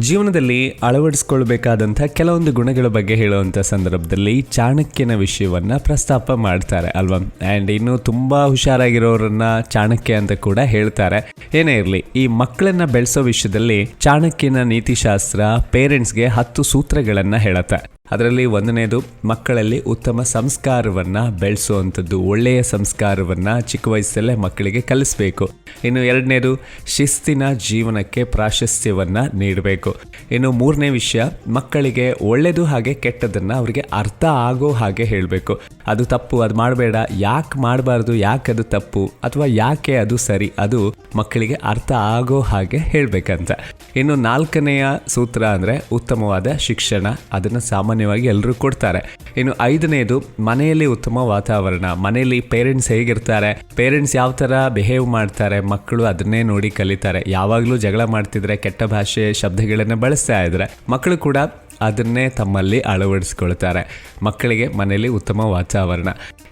ಜೀವನದಲ್ಲಿ ಅಳವಡಿಸ್ಕೊಳ್ಬೇಕಾದಂಥ ಕೆಲವೊಂದು ಗುಣಗಳ ಬಗ್ಗೆ ಹೇಳುವಂಥ ಸಂದರ್ಭದಲ್ಲಿ ಚಾಣಕ್ಯನ ವಿಷಯವನ್ನು ಪ್ರಸ್ತಾಪ ಮಾಡ್ತಾರೆ, ಅಲ್ವಾ? ಆ್ಯಂಡ್ ಇನ್ನು ತುಂಬ ಹುಷಾರಾಗಿರೋರನ್ನ ಚಾಣಕ್ಯ ಅಂತ ಕೂಡ ಹೇಳ್ತಾರೆ. ಏನೇ ಇರಲಿ, ಈ ಮಕ್ಕಳನ್ನು ಬೆಳೆಸೋ ವಿಷಯದಲ್ಲಿ ಚಾಣಕ್ಯನ ನೀತಿಶಾಸ್ತ್ರ ಪೇರೆಂಟ್ಸ್ಗೆ ಹತ್ತು ಸೂತ್ರಗಳನ್ನು ಹೇಳುತ್ತೆ. ಅದರಲ್ಲಿ ಒಂದನೇದು, ಮಕ್ಕಳಲ್ಲಿ ಉತ್ತಮ ಸಂಸ್ಕಾರವನ್ನು ಬೆಳೆಸುವಂಥದ್ದು, ಒಳ್ಳೆಯ ಸಂಸ್ಕಾರವನ್ನು ಚಿಕ್ಕ ವಯಸ್ಸಲ್ಲೇ ಮಕ್ಕಳಿಗೆ ಕಲಿಸಬೇಕು. ಇನ್ನು ಎರಡನೇದು, ಶಿಸ್ತಿನ ಜೀವನಕ್ಕೆ ಪ್ರಾಶಸ್ತ್ಯವನ್ನು ನೀಡಬೇಕು. ಇನ್ನು ಮೂರನೇ ವಿಷಯ, ಮಕ್ಕಳಿಗೆ ಒಳ್ಳೆಯದು ಹಾಗೆ ಕೆಟ್ಟದನ್ನು ಅವರಿಗೆ ಅರ್ಥ ಆಗೋ ಹಾಗೆ ಹೇಳಬೇಕು. ಅದು ತಪ್ಪು, ಅದು ಮಾಡಬೇಡ, ಯಾಕೆ ಮಾಡಬಾರ್ದು, ಯಾಕೆ ಅದು ತಪ್ಪು, ಅಥವಾ ಯಾಕೆ ಅದು ಸರಿ, ಅದು ಮಕ್ಕಳಿಗೆ ಅರ್ಥ ಆಗೋ ಹಾಗೆ ಹೇಳಬೇಕಂತ. ಇನ್ನು ನಾಲ್ಕನೆಯ ಸೂತ್ರ ಅಂದರೆ ಉತ್ತಮವಾದ ಶಿಕ್ಷಣ, ಅದನ್ನು ಸಾಮಾನ್ಯವಾಗಿ ಎಲ್ಲರೂ ಕೊಡ್ತಾರೆ. ಇನ್ನು ಐದನೇದು, ಮನೆಯಲ್ಲಿ ಉತ್ತಮ ವಾತಾವರಣ. ಮನೆಯಲ್ಲಿ ಪೇರೆಂಟ್ಸ್ ಹೇಗಿರ್ತಾರೆ? ಪೇರೆಂಟ್ಸ್ ಯಾವ ಥರ ಬಿಹೇವ್ ಮಾಡ್ತಾರೆ? ಮಕ್ಕಳು ಅದನ್ನೇ ನೋಡಿ ಕಲಿತಾರೆ. ಯಾವಾಗಲೂ ಜಗಳ ಮಾಡ್ತಿದ್ರೆ, ಕೆಟ್ಟ ಭಾಷೆ, ಶಬ್ದಗಳನ್ನು ಬಳಸ್ತಾ ಇದ್ರೆ ಮಕ್ಕಳು ಕೂಡ ಅದನ್ನೇ ತಮ್ಮಲ್ಲಿ ಅಳವಡಿಸ್ಕೊಳ್ತಾರೆ. ಮಕ್ಕಳಿಗೆ ಮನೆಯಲ್ಲಿ ಉತ್ತಮ ವಾತಾವರಣ.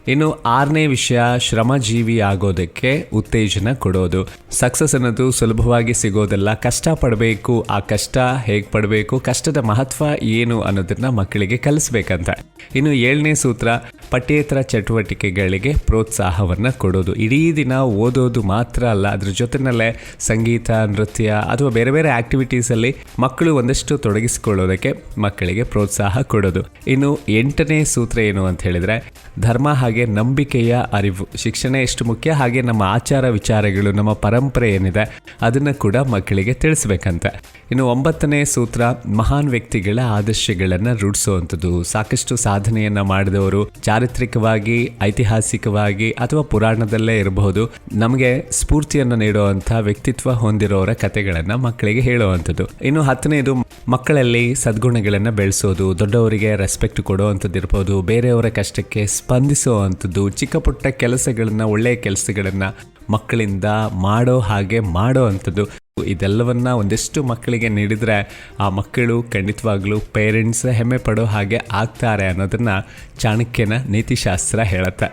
ಇನ್ನು ಆರನೇ ವಿಷಯ, ಶ್ರಮಜೀವಿ ಆಗೋದಕ್ಕೆ ಉತ್ತೇಜನ ಕೊಡೋದು. ಸಕ್ಸಸ್ ಅನ್ನೋದು ಸುಲಭವಾಗಿ ಸಿಗೋದಲ್ಲ ಕಷ್ಟ ಪಡಬೇಕು ಆ ಕಷ್ಟ ಹೇಗೆ ಪಡಬೇಕು, ಕಷ್ಟದ ಮಹತ್ವ ಏನು ಅನ್ನೋದನ್ನ ಮಕ್ಕಳಿಗೆ ಕಲಿಸ್ಬೇಕಂತ. ಇನ್ನು ಏಳನೇ ಸೂತ್ರ ಪಠ್ಯೇತರ ಚಟುವಟಿಕೆಗಳಿಗೆ ಪ್ರೋತ್ಸಾಹವನ್ನು ಕೊಡೋದು. ಇಡೀ ದಿನ ಓದೋದು ಮಾತ್ರ ಅಲ್ಲ, ಅದ್ರ ಜೊತೆನಲ್ಲೇ ಸಂಗೀತ, ನೃತ್ಯ ಅಥವಾ ಬೇರೆ ಬೇರೆ ಆಕ್ಟಿವಿಟೀಸಲ್ಲಿ ಮಕ್ಕಳು ಒಂದಷ್ಟು ತೊಡಗಿಸಿಕೊಳ್ಳೋದಕ್ಕೆ ಮಕ್ಕಳಿಗೆ ಪ್ರೋತ್ಸಾಹ ಕೊಡೋದು. ಇನ್ನು ಎಂಟನೇ ಸೂತ್ರ ಏನು ಅಂತ ಹೇಳಿದ್ರೆ, ಧರ್ಮ ಹಾಗೆ ನಂಬಿಕೆಯ ಅರಿವು. ಶಿಕ್ಷಣ ಎಷ್ಟು ಮುಖ್ಯ, ಹಾಗೆ ನಮ್ಮ ಆಚಾರ ವಿಚಾರಗಳು, ನಮ್ಮ ಪರಂಪರೆ ಏನಿದೆ, ಅದನ್ನು ಕೂಡ ಮಕ್ಕಳಿಗೆ ತಿಳಿಸ್ಬೇಕಂತ. ಇನ್ನು ಒಂಬತ್ತನೇ ಸೂತ್ರ, ಮಹಾನ್ ವ್ಯಕ್ತಿಗಳ ಆದರ್ಶಗಳನ್ನು ರೂಢಿಸುವಂಥದ್ದು. ಸಾಕಷ್ಟು ಸಾಧನೆಯನ್ನ ಮಾಡಿದವರು ಚಾರಿತ್ರಿಕವಾಗಿ, ಐತಿಹಾಸಿಕವಾಗಿ ಅಥವಾ ಪುರಾಣದಲ್ಲೇ ಇರಬಹುದು, ನಮಗೆ ಸ್ಫೂರ್ತಿಯನ್ನು ನೀಡುವಂಥ ವ್ಯಕ್ತಿತ್ವ ಹೊಂದಿರೋರ ಕಥೆಗಳನ್ನು ಮಕ್ಕಳಿಗೆ ಹೇಳುವಂಥದ್ದು. ಇನ್ನು ಹತ್ತನೇದು, ಮಕ್ಕಳಲ್ಲಿ ಸದ್ಗುಣಗಳನ್ನು ಬೆಳೆಸೋದು, ದೊಡ್ಡವರಿಗೆ ರೆಸ್ಪೆಕ್ಟ್ ಕೊಡುವಂಥದ್ದು ಇರ್ಬೋದು, ಬೇರೆಯವರ ಕಷ್ಟಕ್ಕೆ ಸ್ಪಂದಿಸುವಂಥದ್ದು ಚಿಕ್ಕ ಪುಟ್ಟ ಕೆಲಸಗಳನ್ನು, ಒಳ್ಳೆಯ ಕೆಲಸಗಳನ್ನು ಮಕ್ಕಳಿಂದ ಮಾಡೋ ಹಾಗೆ ಮಾಡೋ ಅಂಥದ್ದು. ಇದೆಲ್ಲವನ್ನ ಒಂದಿಷ್ಟು ಮಕ್ಕಳಿಗೆ ನೀಡಿದರೆ ಆ ಮಕ್ಕಳು ಖಂಡಿತವಾಗ್ಲೂ ಪೇರೆಂಟ್ಸ್ ಹೆಮ್ಮೆ ಪಡೋ ಹಾಗೆ ಆಗ್ತಾರೆ ಅನ್ನೋದನ್ನ ಚಾಣಕ್ಯನ ನೀತಿಶಾಸ್ತ್ರ ಹೇಳುತ್ತೆ.